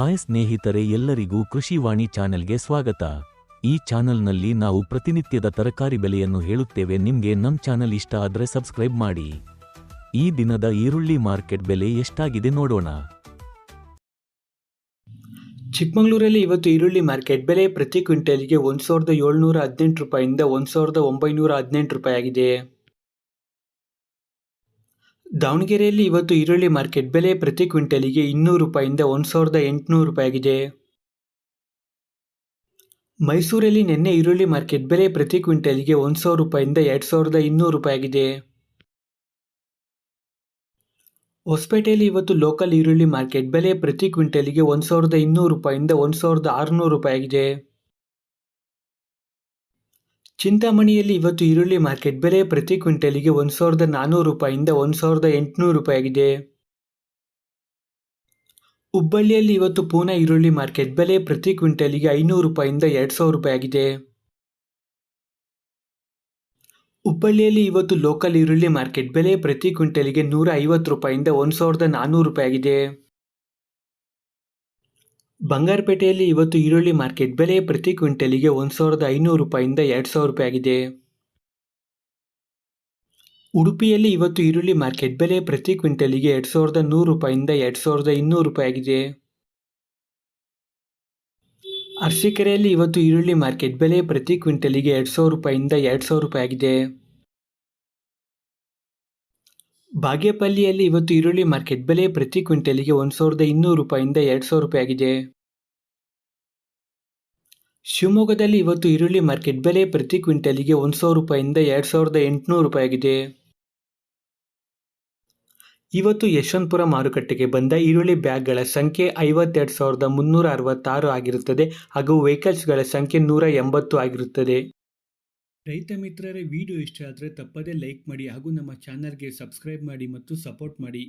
Hi ಸ್ನೇಹಿತರೆ, ಎಲ್ಲರಿಗೂ ಕೃಷಿವಾಣಿ ಚಾನೆಲ್ಗೆ ಸ್ವಾಗತ. ಈ ಚಾನೆಲ್ನಲ್ಲಿ ನಾವು ಪ್ರತಿನಿತ್ಯದ ತರಕಾರಿ ಬೆಲೆಯನ್ನು ಹೇಳುತ್ತೇವೆ. ನಿಮಗೆ ನಮ್ಮ ಚಾನೆಲ್ ಇಷ್ಟ ಆದರೆ ಸಬ್ಸ್ಕ್ರೈಬ್ ಮಾಡಿ. ಈ ದಿನದ ಈರುಳ್ಳಿ ಮಾರ್ಕೆಟ್ ಬೆಲೆ ಎಷ್ಟಾಗಿದೆ ನೋಡೋಣ. ಚಿಕ್ಕಮಗಳೂರಲ್ಲಿ ಇವತ್ತು ಈರುಳ್ಳಿ ಮಾರ್ಕೆಟ್ ಬೆಲೆ ಪ್ರತಿ ಕ್ವಿಂಟಲ್ಗೆ ಒಂದು ಸಾವಿರದ ಏಳ್ನೂರ ಹದಿನೆಂಟು ರೂಪಾಯಿಂದ ಒಂದು ಸಾವಿರದ ಒಂಬೈನೂರ ಹದಿನೆಂಟು ರೂಪಾಯಿ ಆಗಿದೆ ದಾವಣಗೆರೆಯಲ್ಲಿ ಇವತ್ತು ಈರುಳ್ಳಿ ಮಾರ್ಕೆಟ್ ಬೆಲೆ ಪ್ರತಿ ಕ್ವಿಂಟಲಿಗೆ ಇನ್ನೂರು ರೂಪಾಯಿಂದ ಒಂದು ಸಾವಿರದ ಎಂಟುನೂರು ರೂಪಾಯಿ ಆಗಿದೆ ಮೈಸೂರಲ್ಲಿ ನಿನ್ನೆ ಈರುಳ್ಳಿ ಮಾರ್ಕೆಟ್ ಬೆಲೆ ಪ್ರತಿ ಕ್ವಿಂಟಲಿಗೆ ಒಂದು ಸಾವಿರ ರೂಪಾಯಿಂದ ಎರಡು ಸಾವಿರದ ಇನ್ನೂರು ರೂಪಾಯಿ ಆಗಿದೆ ಹೊಸಪೇಟೆಯಲ್ಲಿ ಇವತ್ತು ಲೋಕಲ್ ಈರುಳ್ಳಿ ಮಾರ್ಕೆಟ್ ಬೆಲೆ ಪ್ರತಿ ಕ್ವಿಂಟಲಿಗೆ ಒಂದು ಸಾವಿರದ ಇನ್ನೂರು ರೂಪಾಯಿಂದ ಒಂದು ಸಾವಿರದ ಆರುನೂರು ರೂಪಾಯಿ ಆಗಿದೆ ಚಿಂತಾಮಣಿಯಲ್ಲಿ ಇವತ್ತು ಈರುಳ್ಳಿ ಮಾರ್ಕೆಟ್ ಬೆಲೆ ಪ್ರತಿ ಕ್ವಿಂಟಲಿಗೆ ಒಂದು ಸಾವಿರದ ನಾನ್ನೂರು ರೂಪಾಯಿಂದ ಒಂದು ಸಾವಿರದ ಎಂಟುನೂರು ರೂಪಾಯಿಯಾಗಿದೆ. ಹುಬ್ಬಳ್ಳಿಯಲ್ಲಿ ಇವತ್ತು ಪೂನಾ ಈರುಳ್ಳಿ ಮಾರ್ಕೆಟ್ ಬೆಲೆ ಪ್ರತಿ ಕ್ವಿಂಟಲಿಗೆ ಐನೂರು ರೂಪಾಯಿಂದ ಎರಡು ಸಾವಿರ ರೂಪಾಯಿಯಾಗಿದೆ. ಹುಬ್ಬಳ್ಳಿಯಲ್ಲಿ ಇವತ್ತು ಲೋಕಲ್ ಈರುಳ್ಳಿ ಮಾರ್ಕೆಟ್ ಬೆಲೆ ಪ್ರತಿ ಕ್ವಿಂಟಲಿಗೆ ನೂರ ಐವತ್ತು ರೂಪಾಯಿಂದ ಒಂದು ಸಾವಿರದ ನಾನ್ನೂರು ರೂಪಾಯಿ ಆಗಿದೆ ಬಂಗಾರಪೇಟೆಯಲ್ಲಿ ಇವತ್ತು ಈರುಳ್ಳಿ ಮಾರ್ಕೆಟ್ ಬೆಲೆ ಪ್ರತಿ ಕ್ವಿಂಟಲಿಗೆ ಒಂದು ಸಾವಿರದ ಐನೂರು ರೂಪಾಯಿಂದ ಎರಡು ಸಾವಿರ ರೂಪಾಯಿ ಆಗಿದೆ. ಉಡುಪಿಯಲ್ಲಿ ಇವತ್ತು ಈರುಳ್ಳಿ ಮಾರ್ಕೆಟ್ ಬೆಲೆ ಪ್ರತಿ ಕ್ವಿಂಟಲಿಗೆ ಎರಡು ಸಾವಿರದ ನೂರು ರೂಪಾಯಿಂದ ಎರಡು ಸಾವಿರದ ಇನ್ನೂರು ರೂಪಾಯಿ ಆಗಿದೆ. ಅರಸೀಕೆರೆಯಲ್ಲಿ ಇವತ್ತು ಈರುಳ್ಳಿ ಮಾರ್ಕೆಟ್ ಬೆಲೆ ಪ್ರತಿ ಕ್ವಿಂಟಲಿಗೆ ಎರಡು ಸಾವಿರ ರೂಪಾಯಿಂದ ಎರಡು ಸಾವಿರ ರೂಪಾಯಿ ಆಗಿದೆ. ಬಾಗೇಪಲ್ಲಿಯಲ್ಲಿ ಇವತ್ತು ಈರುಳ್ಳಿ ಮಾರ್ಕೆಟ್ ಬೆಲೆ ಪ್ರತಿ ಕ್ವಿಂಟಲಿಗೆ ಒಂದು ಸಾವಿರದ ಇನ್ನೂರು ರೂಪಾಯಿಂದ ಎರಡು ಸಾವಿರ ರೂಪಾಯಿ ಆಗಿದೆ ಶಿವಮೊಗ್ಗದಲ್ಲಿ ಇವತ್ತು ಈರುಳ್ಳಿ ಮಾರ್ಕೆಟ್ ಬೆಲೆ ಪ್ರತಿ ಕ್ವಿಂಟಲಿಗೆ ಒಂದು ಸಾವಿರ ರೂಪಾಯಿಂದ ಎರಡು ಸಾವಿರದ ಎಂಟುನೂರು ರೂಪಾಯಿ ಆಗಿದೆ ಇವತ್ತು ಯಶವಂತಪುರ ಮಾರುಕಟ್ಟೆಗೆ ಬಂದ ಈರುಳ್ಳಿ ಬ್ಯಾಗ್ಗಳ ಸಂಖ್ಯೆ ಐವತ್ತೆರಡು ಸಾವಿರದ ಮುನ್ನೂರ ಅರವತ್ತಾರು ಆಗಿರುತ್ತದೆ ಹಾಗೂ ವೆಹಿಕಲ್ಸ್ಗಳ ಸಂಖ್ಯೆ ನೂರ ಎಂಬತ್ತು ಆಗಿರುತ್ತದೆ. ರೈತ ಮಿತ್ರರೇ ವಿಡಿಯೋ ಇಷ್ಟ ಆದರೆ ತಪ್ಪದೇ ಲೈಕ್ ಮಾಡಿ ಹಾಗೂ ನಮ್ಮ ಚಾನಲ್ಗೆ ಸಬ್ಸ್ಕ್ರೈಬ್ ಮಾಡಿ ಮತ್ತು ಸಪೋರ್ಟ್ ಮಾಡಿ.